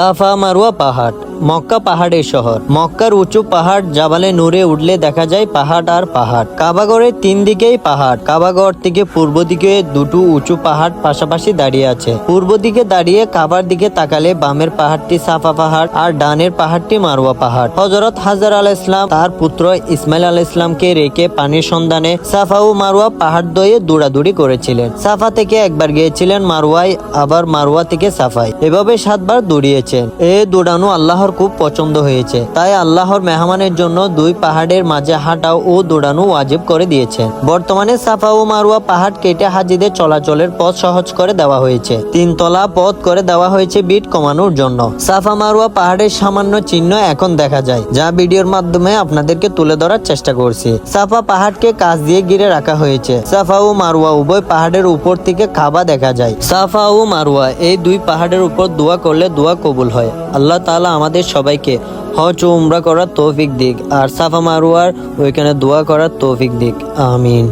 সাফা মারুয়া পাহাড়, মক্কা পাহাড়ের শহর। মক্কার উঁচু পাহাড় জাবালে নূরে উঠলে দেখা যায় পাহাড় আর পাহাড়। কাবাগড়ের তিন দিকেই পাহাড়, কাবাগড় থেকে পূর্ব দিকে দুটো উঁচু পাহাড় পাশাপাশি দাঁড়িয়ে আছে। পূর্ব দিকে দাঁড়িয়ে কাবার দিকে তাকালে বামের পাহাড়টি সাফা পাহাড় আর ডানের পাহাড়টি মারুয়া পাহাড়। হজরত হাজার আল ইসলাম তার পুত্র ইসমাইল আল ইসলামকে রেখে পানির সন্ধানে সাফা ও মারুয়া পাহাড় দয়ে দৌড়াদৌড়ি করেছিলেন। সাফা থেকে একবার গিয়েছিলেন মারুয়ায়, আবার মারুয়া থেকে সাফাই এভাবে সাতবার দৌড়িয়েছেন এ দৌড়ানো আল্লাহর খুব পছন্দ হয়েছে। তাই আল্লাহর মেহমানের জন্য দুই পাহাড়ের মাঝে হাঁটাও ও দৌড়ানো ওয়াজিব করে দিয়েছেন বর্তমানে সাফা ও মারুয়া পাহাড় কেটে হাজিদের চলাচলের পথ সহজ করে দেওয়া হয়েছে। তিনতলা পথ করে দেওয়া হয়েছে বিট কমানোর জন্য। সাফা মারুয়া পাহাড়ের সামান্য চিহ্ন এখন দেখা যায়, যা ভিডিওর মাধ্যমে আপনাদেরকে তুলে ধরার চেষ্টা করছি। সাফা পাহাড়কে কাজ দিয়ে ঘিরে রাখা হয়েছে। সাফা ও মারুয়া উভয় পাহাড়ের উপর থেকে খাবা দেখা যায়। সাফা ও মারুয়া এই দুই পাহাড়ের উপর দোয়া করলে দোয়া কবুল হয়। আল্লাহ তালা আমাদের সবাইকে হজ ও উমরা করার তৌফিক দিক আর সাফা মারুয়ার ওইখানে দোয়া করার তৌফিক দিক। আমিন।